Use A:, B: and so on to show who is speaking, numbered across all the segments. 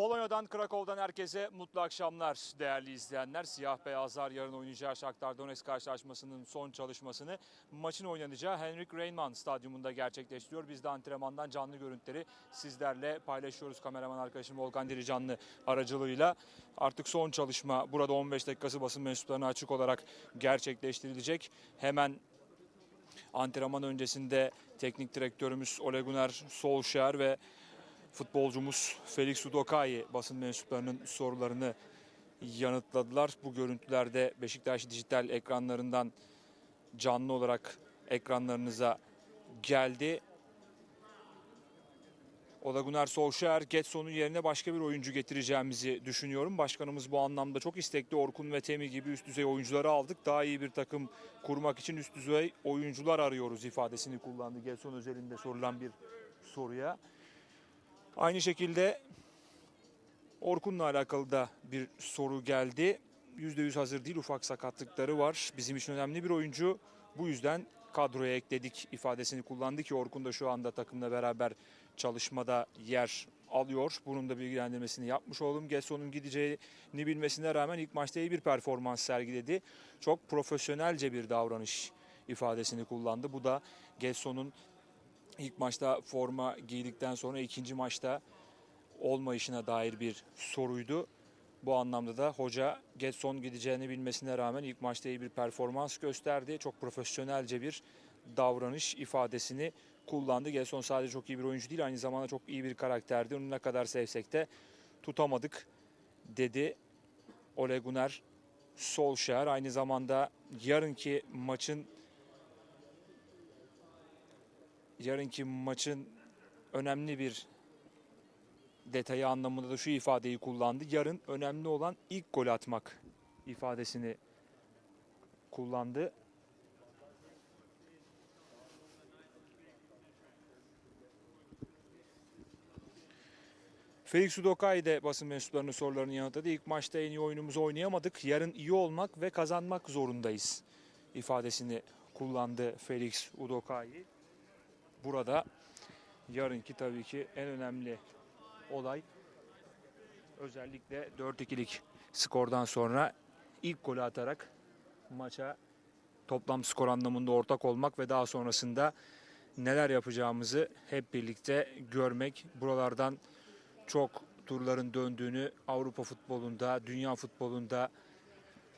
A: Polonya'dan, Krakow'dan herkese mutlu akşamlar değerli izleyenler. Siyah beyazlar yarın oynayacağı Shakhtar Donetsk karşılaşmasının son çalışmasını maçın oynanacağı Henrik Reinman stadyumunda gerçekleştiriyor. Biz de antrenmandan canlı görüntüleri sizlerle paylaşıyoruz. Kameraman arkadaşım Volkan Diricanlı aracılığıyla. Artık son çalışma burada 15 dakikası basın mensuplarına açık olarak gerçekleştirilecek. Hemen antrenman öncesinde teknik direktörümüz Ole Gunnar Solskjaer ve futbolcumuz Felix Udokai basın mensuplarının sorularını yanıtladılar. Bu görüntülerde Beşiktaş dijital ekranlarından canlı olarak ekranlarınıza geldi. Ole Gunnar Solskjaer Getson'un yerine başka bir oyuncu getireceğimizi düşünüyorum. Başkanımız bu anlamda çok istekli. Orkun ve Temi gibi üst düzey oyuncuları aldık. Daha iyi bir takım kurmak için üst düzey oyuncular arıyoruz ifadesini kullandı. Getson özelinde sorulan bir soruya. Aynı şekilde Orkun'la alakalı da bir soru geldi. %100 hazır değil ufak sakatlıkları var. Bizim için önemli bir oyuncu. Bu yüzden kadroya ekledik ifadesini kullandı ki Orkun da şu anda takımla beraber çalışmada yer alıyor. Bunun da bilgilendirmesini yapmış oldum. Gesson'un gideceğini bilmesine rağmen ilk maçta iyi bir performans sergiledi. Çok profesyonelce bir davranış ifadesini kullandı. Bu da Gesson'un ilk maçta forma giydikten sonra ikinci maçta olmayışına dair bir soruydu. Bu anlamda da hoca Getson gideceğini bilmesine rağmen ilk maçta iyi bir performans gösterdi. Çok profesyonelce bir davranış ifadesini kullandı. Getson sadece çok iyi bir oyuncu değil aynı zamanda çok iyi bir karakterdi. Onu ne kadar sevsek de tutamadık dedi Ole Gunnar Solskjaer. Aynı zamanda yarınki maçın yarınki maçın önemli bir detayı anlamında da şu ifadeyi kullandı. Yarın önemli olan ilk gol atmak ifadesini kullandı. Felix Udokai de basın mensuplarının sorularını yanıtladı. İlk maçta en iyi oyunumuzu oynayamadık. Yarın iyi olmak ve kazanmak zorundayız ifadesini kullandı Felix Udokai. Burada yarınki tabii ki en önemli olay özellikle 4-2'lik skordan sonra ilk golü atarak maça toplam skor anlamında ortak olmak ve daha sonrasında neler yapacağımızı hep birlikte görmek. Buralardan çok turların döndüğünü Avrupa futbolunda, dünya futbolunda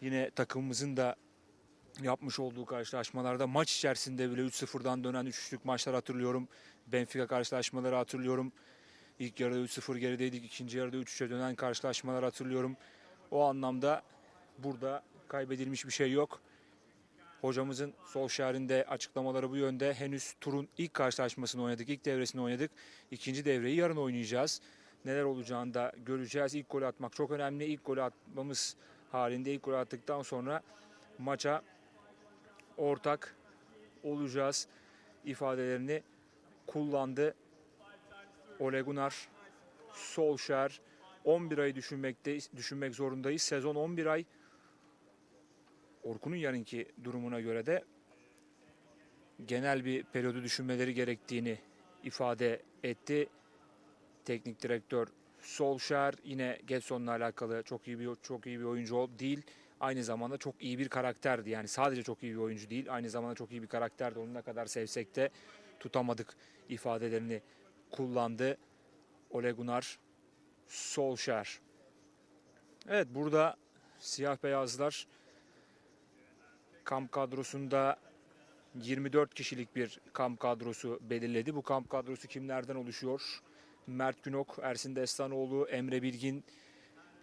A: yine takımımızın da yapmış olduğu karşılaşmalarda maç içerisinde bile 3-0'dan dönen 3-3'lük maçlar hatırlıyorum. Benfica karşılaşmaları hatırlıyorum. İlk yarıda 3-0 gerideydik. ikinci yarıda 3-3'e dönen karşılaşmalar hatırlıyorum. O anlamda burada kaybedilmiş bir şey yok. Hocamızın Solskjaer'in de açıklamaları bu yönde. Henüz turun ilk karşılaşmasını oynadık, ilk devresini oynadık. İkinci devreyi yarın oynayacağız. Neler olacağını da göreceğiz. İlk golü atmak çok önemli. İlk golü atmamız halinde ilk golü attıktan sonra maça ortak olacağız ifadelerini kullandı. Ole Gunnar Solskjaer 11 ay düşünmekte düşünmek zorundayız. Sezon 11 ay. Orkun'un yarınki durumuna göre de genel bir periyodu düşünmeleri gerektiğini ifade etti. Teknik direktör Solskjaer yine Getson'la alakalı çok iyi bir çok iyi bir oyuncu değil. Aynı zamanda çok iyi bir karakterdi. Yani sadece çok iyi bir oyuncu değil, aynı zamanda çok iyi bir karakterdi. Onu ne kadar sevsek de tutamadık ifadelerini kullandı. Ole Gunnar Solskjaer. Evet burada siyah beyazlar kamp kadrosunda 24 kişilik bir kamp kadrosu belirledi. Bu kamp kadrosu kimlerden oluşuyor? Mert Günok, Ersin Destanoğlu, Emre Bilgin,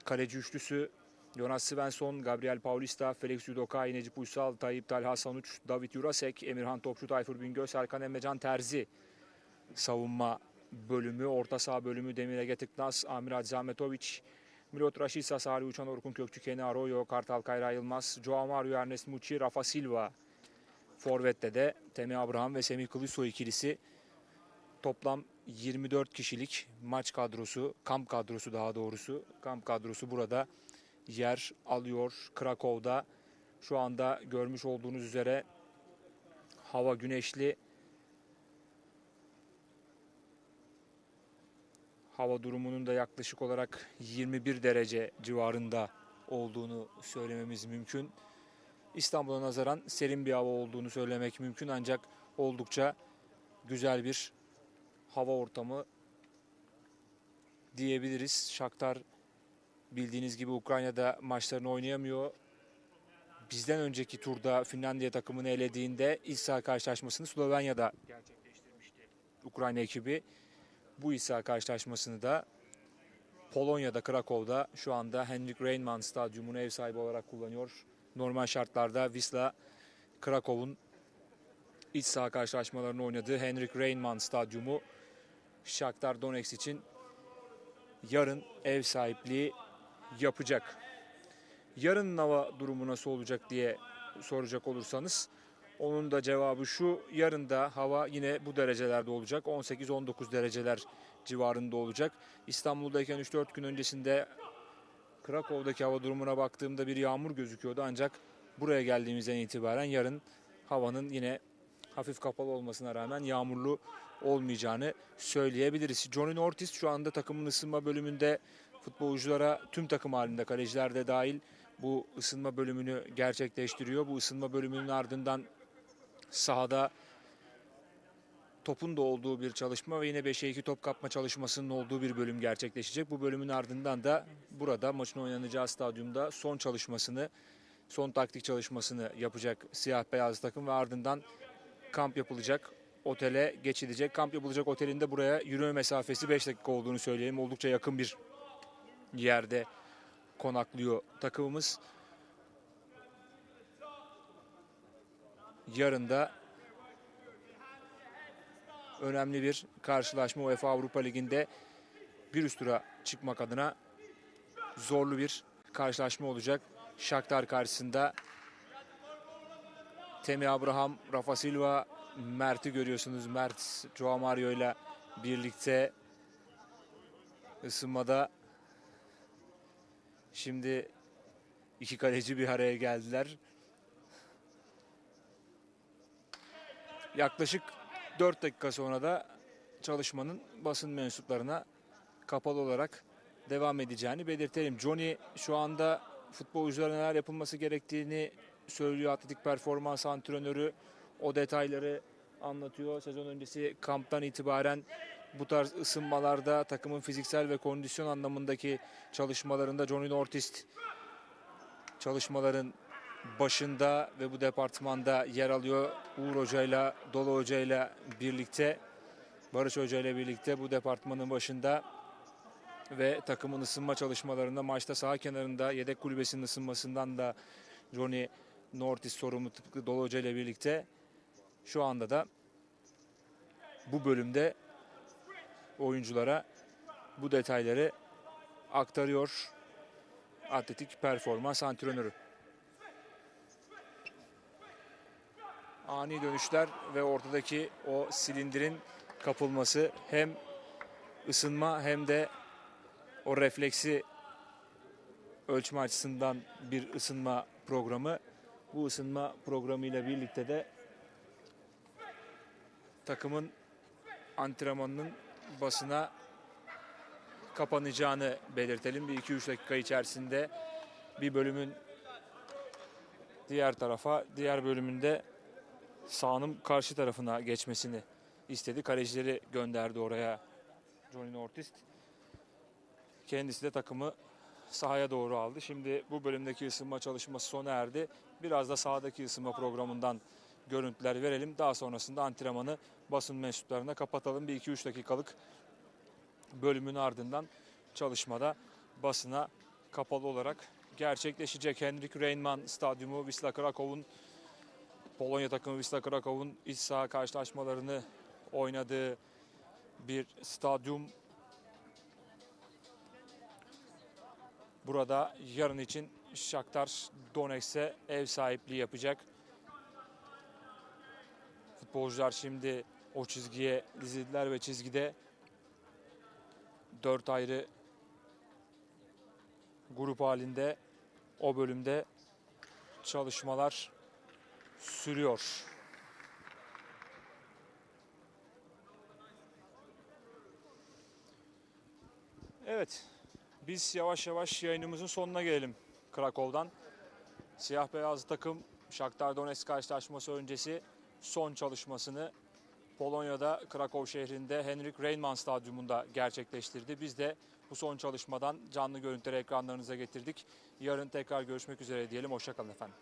A: kaleci üçlüsü Jonas Svensson, Gabriel Paulista, Felix Udokai, Necip Uysal, Tayyip Talha Sanuç, David Jurasek, Emirhan Topçu, Tayfur Bingöl, Serkan Emrecan Terzi savunma bölümü, orta saha bölümü Demir Ege Tıknaz, Amir Hacı Ahmetoviç, Milot Raşisa, Salih Uçan, Orkun Kökçü, Kenny Arroyo, Kartal Kayra Yılmaz, Joao Mario, Ernest Muçi, Rafa Silva. Forvet'te de Temi Abraham ve Semih Kılıçsoy ikilisi toplam 24 kişilik maç kadrosu, kamp kadrosu daha doğrusu. Kamp kadrosu burada yer alıyor Krakow'da. Şu anda görmüş olduğunuz üzere hava güneşli. hava durumunun da yaklaşık olarak 21 derece civarında olduğunu söylememiz mümkün. İstanbul'a nazaran serin bir hava olduğunu söylemek mümkün ancak oldukça güzel bir hava ortamı diyebiliriz. Shakhtar bildiğiniz gibi Ukrayna'da maçlarını oynayamıyor. Bizden önceki turda Finlandiya takımını elediğinde ilk saha karşılaşmasını Slovenya'da gerçekleştirmişti Ukrayna ekibi. Bu ilk saha karşılaşmasını da Polonya'da, Krakow'da şu anda Henrik Reinman stadyumunu ev sahibi olarak kullanıyor. Normal şartlarda Wisla Krakow'un iç saha karşılaşmalarını oynadığı Henrik Reinman stadyumu Shakhtar Donetsk için yarın ev sahipliği yapacak. Yarın hava durumu nasıl olacak diye soracak olursanız onun da cevabı şu. Yarın da hava yine bu derecelerde olacak. 18-19 dereceler civarında olacak. İstanbul'dayken 3-4 gün öncesinde Krakow'daki hava durumuna baktığımda bir yağmur gözüküyordu. Ancak buraya geldiğimizden itibaren yarın havanın yine hafif kapalı olmasına rağmen yağmurlu olmayacağını söyleyebiliriz. Johnny Ortiz şu anda takımın ısınma bölümünde futbolculara tüm takım halinde kaleciler de dahil bu ısınma bölümünü gerçekleştiriyor. Bu ısınma bölümünün ardından sahada topun da olduğu bir çalışma ve yine 5'e 2 top kapma çalışmasının olduğu bir bölüm gerçekleşecek. Bu bölümün ardından da burada maçın oynanacağı stadyumda son çalışmasını, son taktik çalışmasını yapacak siyah beyaz takım ve ardından kamp yapılacak otele geçilecek. Kamp yapılacak otelin de buraya yürüme mesafesi 5 dakika olduğunu söyleyelim. Oldukça yakın bir yerde konaklıyor takımımız. Yarın da önemli bir karşılaşma UEFA Avrupa Ligi'nde bir üst tura çıkmak adına zorlu bir karşılaşma olacak. Shakhtar karşısında Temi Abraham, Rafa Silva, Mert'i görüyorsunuz. Mert, Joao Mario ile birlikte ısınmada şimdi iki kaleci bir araya geldiler. Yaklaşık 4 dakika sonra da çalışmanın basın mensuplarına kapalı olarak devam edeceğini belirtelim. Johnny şu anda futbolculara neler yapılması gerektiğini söylüyor atletik performans antrenörü. O detayları anlatıyor. Sezon öncesi kamptan itibaren bu tarz ısınmalarda takımın fiziksel ve kondisyon anlamındaki çalışmalarında Johnny Ortiz çalışmaların başında ve bu departmanda yer alıyor. Uğur Hoca ile Dolu Hoca ile birlikte Barış Hoca ile birlikte bu departmanın başında ve takımın ısınma çalışmalarında maçta saha kenarında yedek kulübesinin ısınmasından da Johnny Nortis sorumlu tıpkı Dolu Hoca ile birlikte şu anda da bu bölümde oyunculara bu detayları aktarıyor atletik performans antrenörü. Ani dönüşler ve ortadaki o silindirin kapılması hem ısınma hem de o refleksi ölçme açısından bir ısınma programı. Bu ısınma programıyla birlikte de takımın antrenmanının basına kapanacağını belirtelim. Bir 2-3 dakika içerisinde bir bölümün diğer tarafa, diğer bölümünde sahanın karşı tarafına geçmesini istedi. Kalecileri gönderdi oraya Johnny Ortiz. Kendisi de takımı sahaya doğru aldı. Şimdi bu bölümdeki ısınma çalışması sona erdi. Biraz da sahadaki ısınma programından görüntüler verelim. Daha sonrasında antrenmanı basın mensuplarına kapatalım. Bir 2-3 dakikalık bölümün ardından çalışmada basına kapalı olarak gerçekleşecek. Henrik Reinman Stadyumu Wisla Krakow'un Polonya takımı Wisla Krakow'un iç saha karşılaşmalarını oynadığı bir stadyum. Burada yarın için Shakhtar Donetsk'e ev sahipliği yapacak. Futbolcular şimdi o çizgiye dizildiler ve çizgide dört ayrı grup halinde o bölümde çalışmalar sürüyor. Evet, biz yavaş yavaş yayınımızın sonuna gelelim Krakow'dan. Siyah beyaz takım Shakhtar Donetsk karşılaşması öncesi son çalışmasını Polonya'da Krakow şehrinde Henrik Reynman Stadyumunda gerçekleştirdi. Biz de bu son çalışmadan canlı görüntüleri ekranlarınıza getirdik. Yarın tekrar görüşmek üzere diyelim. Hoşçakalın efendim.